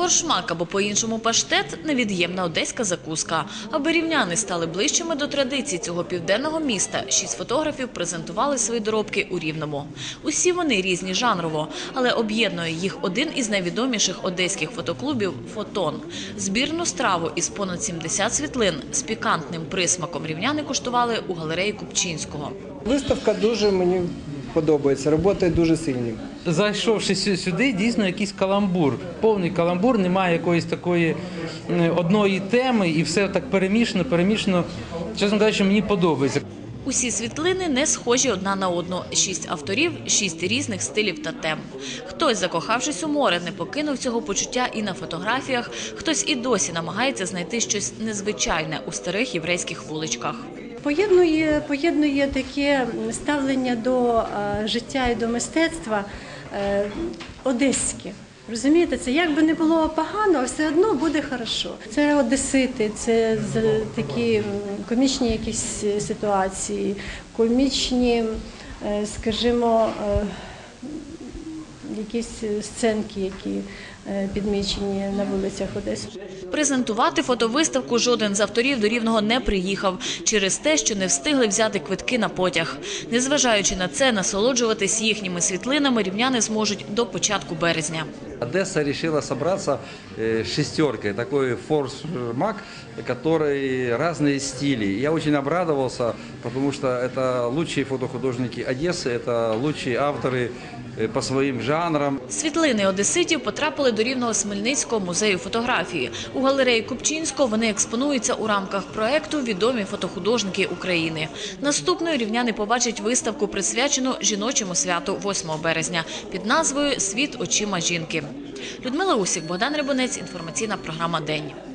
Форшмак або по-іншому паштет – невід'ємна одеська закуска. Аби рівняни стали ближчими до традицій цього південного міста, шість фотографів презентували свої доробки у Рівному. Усі вони різні жанрово, але об'єднує їх один із найвідоміших одеських фотоклубів – «Фотон». Збірну страву із понад 70 світлин з пікантним присмаком рівняни куштували у галереї Купчинського. Виставка дуже мені подобається, роботи дуже сильні. Зайшовши сю- сюди, дійсно якийсь каламбур. Повний каламбур, немає якоїсь такої одної теми, і все так перемішано, перемішано. Чесно кажучи, мені подобається. Усі світлини не схожі одна на одну. Шість авторів, шість різних стилів та тем. Хтось, закохавшись у море, не покинув цього почуття і на фотографіях, хтось і досі намагається знайти щось незвичайне у старих єврейських вуличках. Поєднує, поєднує таке ставлення до е, життя і до мистецтва е, одеське. Розумієте, це як би не було погано, все одно буде хорошо. Це одесити, це такі комічні якісь е, ситуації, комічні, е, скажімо, е, якісь е, сценки, які е, підмічені на вулицях Одеси. Презентувати фотовиставку жоден з авторів до Рівного не приїхав через те, що не встигли взяти квитки на потяг. Незважаючи на це, насолоджуватись їхніми світлинами рівняни зможуть до початку березня. Одесса решила собраться э, шестеркой, такой форс-мак, который разные стили. Я очень обрадовался, потому что это лучшие фотохудожники Одессы, это лучшие авторы э, по своим жанрам. Світлини одеситів потрапили до Рівного Смельницького музею фотографії. У галереї Купчинського вони експонуються у рамках проекту «Відомі фотохудожники України». Наступною рівняни побачать виставку, присвячену жіночому святу 8 березня під назвою «Світ очима жінки». Людмила Усік, Богдан Рибонець, інформаційна програма «День».